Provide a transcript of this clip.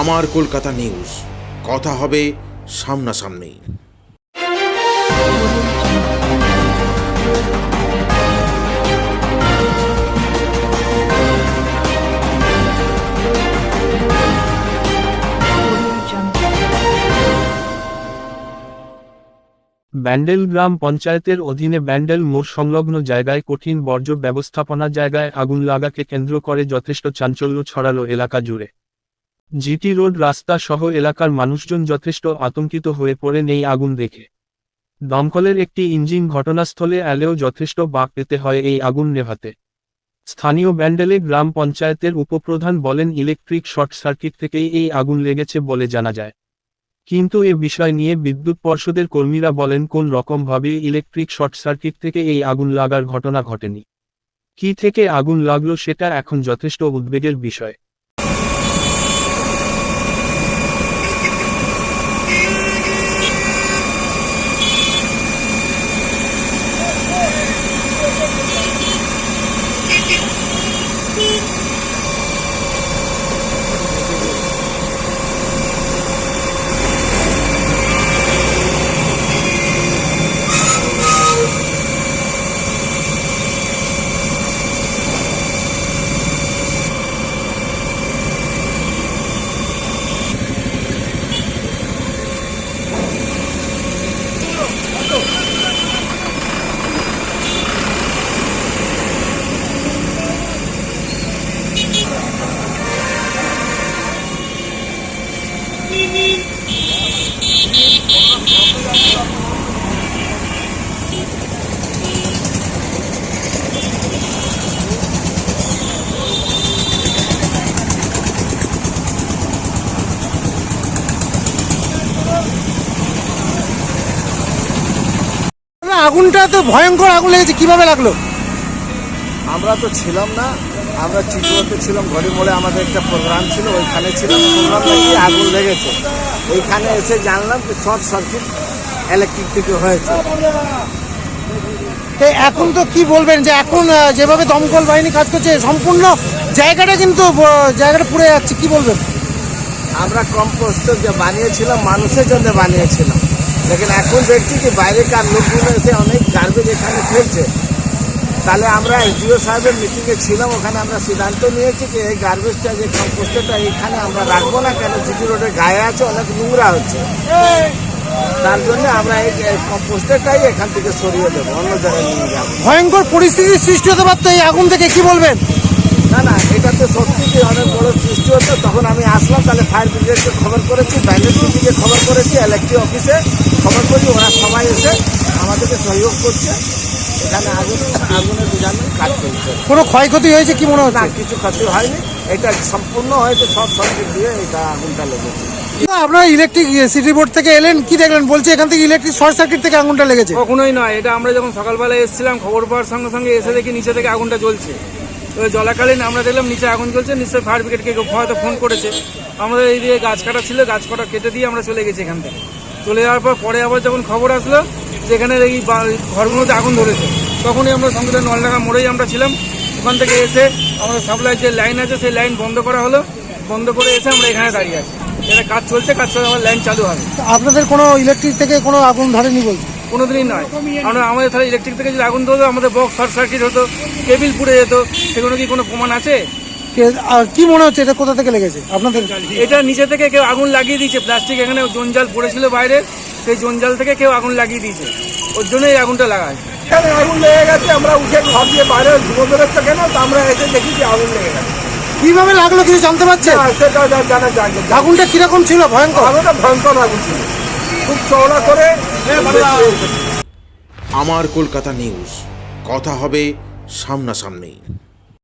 আমার কলকাতা নিউজ। কথা হবে সামনাসামনি। ব্যান্ডেল গ্রাম পঞ্চায়েতের অধীনে ব্যান্ডেল মোড় সংলগ্ন জায়গায় কঠিন বর্জ্য ব্যবস্থাপনা জায়গায় আগুন লাগাকে কেন্দ্র করে যথেষ্ট চাঞ্চল্য ছড়ালো এলাকা জুড়ে। জিটি রোড রাস্তা সহ এলাকার মানুষজন যথেষ্ট আতঙ্কিত হয়ে পড়ে নেই আগুন দেখে। দমকলের একটি ইঞ্জিন ঘটনাস্থলে এলেও যথেষ্ট বাক পেতে হয় এই আগুন নেভাতে। স্থানীয় ব্যান্ডেলে গ্রাম পঞ্চায়েতের উপপ্রধান বলেন, ইলেকট্রিক শর্ট সার্কিট থেকেই এই আগুন লেগেছে বলে জানা যায়। কিন্তু এ বিষয় নিয়ে বিদ্যুৎ পর্ষদের কর্মীরা বলেন, কোন রকমভাবে ইলেকট্রিক শর্ট সার্কিট থেকে এই আগুন লাগার ঘটনা ঘটেনি। কি থেকে আগুন লাগল সেটা এখন যথেষ্ট উদ্বেগের বিষয়। আগুনটা তো ভয়ঙ্কর আগুন লেগেছে কীভাবে লাগল? আমরা তো ছিলাম না আমরা চিটুয়াতে ছিলাম ঘড়ি মোড়ে আমাদের একটা প্রোগ্রাম ছিল ওইখানে ছিলাম আগুন লেগেছে। ওইখানে এসে জানলাম যে শর্ট সার্কিট ইলেকট্রিক থেকে হয়েছে। তো এখন তো কি বলবেন যে এখন যেভাবে দমকল বাহিনী কাজ করছে সম্পূর্ণ জায়গাটা কিন্তু জায়গাটা পুড়ে যাচ্ছে কি বলবেন? আমরা কম্পোস্ট যে বানিয়েছিলাম মানুষের জন্য বানিয়েছিলাম। লেকিন এখন দেখছি কি বাইরেকার লোকগুলো এসে অনেক গার্বেজ এখানে ফেলছে। তাহলে আমরা এসডিও সাহেবের মিটিংয়ে ছিলাম ওখানে আমরা সিদ্ধান্ত নিয়েছি যে এই গার্বেজটা যে কম্পোস্টটা এখানে আমরা রাখব না কেন? জিটি রোডের গায়ে আছে অনেক নোংরা হচ্ছে। তার জন্য আমরা এই কম্পোস্টারটাই এখান থেকে সরিয়ে দেবো অন্য জায়গায় নিয়ে যাব। ভয়ঙ্কর পরিস্থিতির সৃষ্টি হতে পারতো এই আগুন থেকে কি বলবেন? না না এটা তো সত্যি যে অনেক বড় সৃষ্টি হতো। তখন আমি আসলাম তাহলে ফায়ার ব্রিগেডকে খবর করেছি ব্যান্ডেজ সিটিকে খবর করেছি ইলেকট্রিক অফিসে খবর করি ওরা সবাই এসে আমাদেরকে সহযোগ করছে। এখানে আগুন আগুনের জানেন কাজ চলছে। কোনো ক্ষয়ক্ষতি হয়েছে কি মনে হয় না কিছু ক্ষতি হয়নি। এটা সম্পূর্ণ হয়তো সব সার্কিট দিয়ে এটা আগুনটা লেগেছে। আপনারা ইলেকট্রিক সিটি বোর্ড থেকে এলেন কি দেখলেন? বলছে এখান থেকে ইলেকট্রিক শর্ট সার্কিট থেকে আগুনটা লেগেছে। কখনোই নয় এটা আমরা যখন সকালবেলা এসেছিলাম খবর পাওয়ার সঙ্গে সঙ্গে এসে দেখি নিচে থেকে আগুনটা জ্বলছে। তো জলাকালীন আমরা দেখলাম নিচে আগুন চলছে নিশ্চয়ই ফায়ার ব্রিগেডকে হয়তো ফোন করেছে। আমাদের এই দিকে গাছ কাটা ছিল, গাছ কাটা কেটে দিয়ে আমরা চলে গেছি এখান থেকে। চলে যাওয়ার পর পরে আবার যখন খবর আসলো, যেখানে এই ঘরগুলোতে আগুন ধরেছে, তখনই আমরা সঙ্গে নলডাঙ্গা মোড়েই আমরা ছিলাম। ওখান থেকে এসে আমাদের সাপ্লাই যে লাইন আছে, সেই লাইন বন্ধ করা হলো। বন্ধ করে এসে আমরা এখানে দাঁড়িয়ে আছি। এটা কাজ চলছে, কাজ চলে আমার লাইন চালু হবে। আপনাদের কোনো ইলেকট্রিক থেকে কোনো আগুন ধরেনি বলছে কোনোদিনই নয়। আমরা আমাদের তাহলে ইলেকট্রিক থেকে যদি আগুন ধরতো আমাদের বক্স শর্ট সার্কিট হতো কেবিল পুড়ে যেত সেগুলো কি কোনো প্রমাণ আছে? কে- আর কি মনে হচ্ছে এটা কোথা থেকে লেগেছে? আপনাদের? এটা নিচে থেকে কেউ আগুন লাগিয়ে দিয়েছে প্লাস্টিক এখানে জঞ্জাল পড়েছিল বাইরে সেই জঞ্জাল থেকে কেউ আগুন লাগিয়ে দিয়েছে। ওর জন্য এই আগুনটা লাগায়। এখানে আগুন লেগে গেছে? আমরা উঠে ঘর দিয়ে বাইরে ধুমো বেরোচ্ছে কেন? তো আমরা এসে দেখি যে আগুন লেগে গেছে। কীভাবে লাগল কিছু জানতে পারছে আগুনটা কীরকম ছিল? ভয়ঙ্কর। আগুনটা ভয়ঙ্কর আগুন ছিল। খুব চওড়া করে। আমার কলকাতা নিউজ কথা হবে সামনাসামনি।